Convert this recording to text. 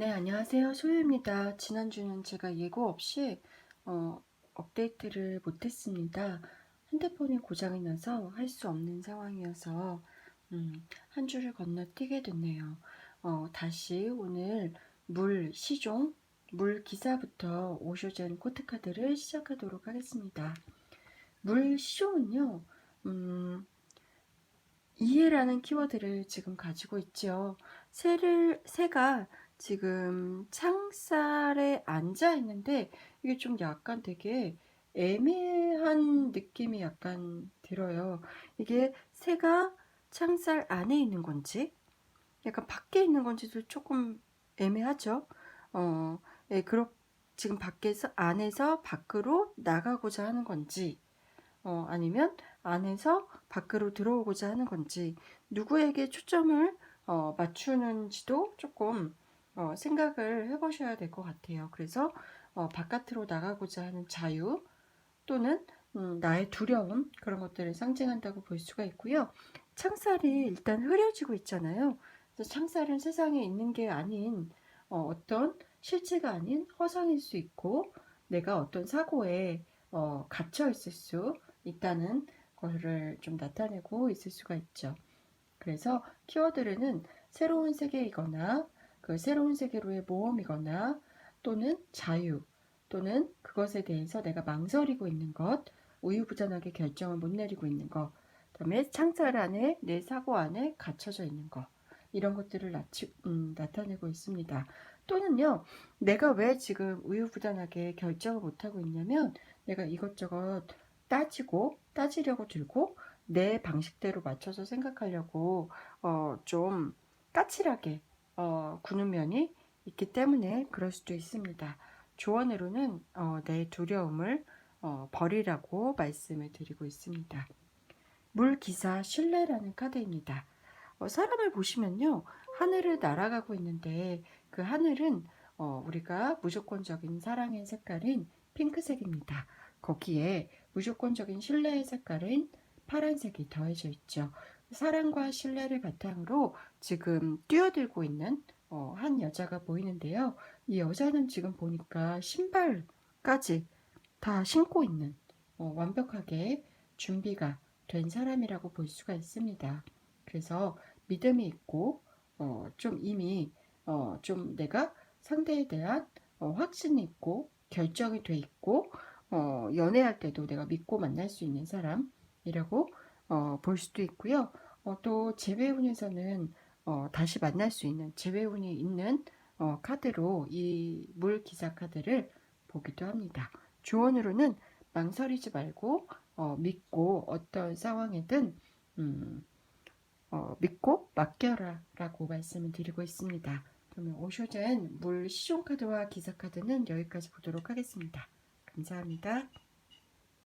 네, 안녕하세요. 소유입니다. 지난주는 제가 예고 없이 어, 업데이트를 못했습니다. 핸드폰이 고장이 나서 할 수 없는 상황이어서 음, 한 주를 건너뛰게 됐네요. 어, 다시 오늘 물 시종, 물 기사부터 오쇼젠 코트카드를 시작하도록 하겠습니다. 물 시종은요, 음, 이해라는 키워드를 지금 가지고 있죠. 새를, 새가 지금 창살에 앉아 있는데 이게 좀 약간 되게 애매한 느낌이 약간 들어요. 이게 새가 창살 안에 있는 건지 약간 밖에 있는 건지도 조금 애매하죠. 어, 예, 그렇 지금 밖에서 안에서 밖으로 나가고자 하는 건지 어, 아니면 안에서 밖으로 들어오고자 하는 건지 누구에게 초점을 어, 맞추는지도 조금 어, 생각을 해보셔야 될 것 같아요. 그래서 어, 바깥으로 나가고자 하는 자유 또는 음, 나의 두려움 그런 것들을 상징한다고 볼 수가 있고요. 창살이 일단 흐려지고 있잖아요. 그래서 창살은 세상에 있는 게 아닌 어, 떤 실체가 아닌 허상일 수 있고 내가 어떤 사고에 어, 갇혀 있을 수 있다는 것을 좀 나타내고 있을 수가 있죠. 그래서 키워드는 새로운 세계이거나 그 새로운 세계로의 모험이거나 또는 자유 또는 그것에 대해서 내가 망설이고 있는 것, 우유부단하게 결정을 못 내리고 있는 것, 그다음에 창살 안에 내 사고 안에 갇혀져 있는 것 이런 것들을 나치, 음, 나타내고 있습니다. 또는요, 내가 왜 지금 우유부단하게 결정을 못 하고 있냐면 내가 이것저것 따지고 따지려고 들고 내 방식대로 맞춰서 생각하려고 어, 좀 까칠하게 어, 구는 면이 있기 때문에 그럴 수도 있습니다. 조언으로는 어, 내 두려움을 어, 버리라고 말씀을 드리고 있습니다. 물기사 신뢰라는 카드입니다. 어, 사람을 보시면요, 하늘을 날아가고 있는데 그 하늘은 어, 우리가 무조건적인 사랑의 색깔인 핑크색입니다. 거기에 무조건적인 신뢰의 색깔인 파란색이 더해져 있죠. 사랑과 신뢰를 바탕으로 지금 뛰어들고 있는 어, 한 여자가 보이는데요. 이 여자는 지금 보니까 신발까지 다 신고 있는 어, 완벽하게 준비가 된 사람이라고 볼 수가 있습니다. 그래서 믿음이 있고 어, 좀 이미 어, 좀 내가 상대에 대한 어, 확신이 있고 결정이 돼 있고 어, 연애할 때도 내가 믿고 만날 수 있는 사람 이라고 어, 볼 수도 있고요. 어, 또 재배운에서는 어, 다시 만날 수 있는 재배운이 있는 어, 카드로 이 물 기사 카드를 보기도 합니다. 조언으로는 망설이지 말고 어, 믿고 어떤 상황이든 음, 어, 믿고 맡겨라라고 말씀을 드리고 있습니다. 그러면 오쇼젠 물 시종 카드와 기사 카드는 여기까지 보도록 하겠습니다. 감사합니다.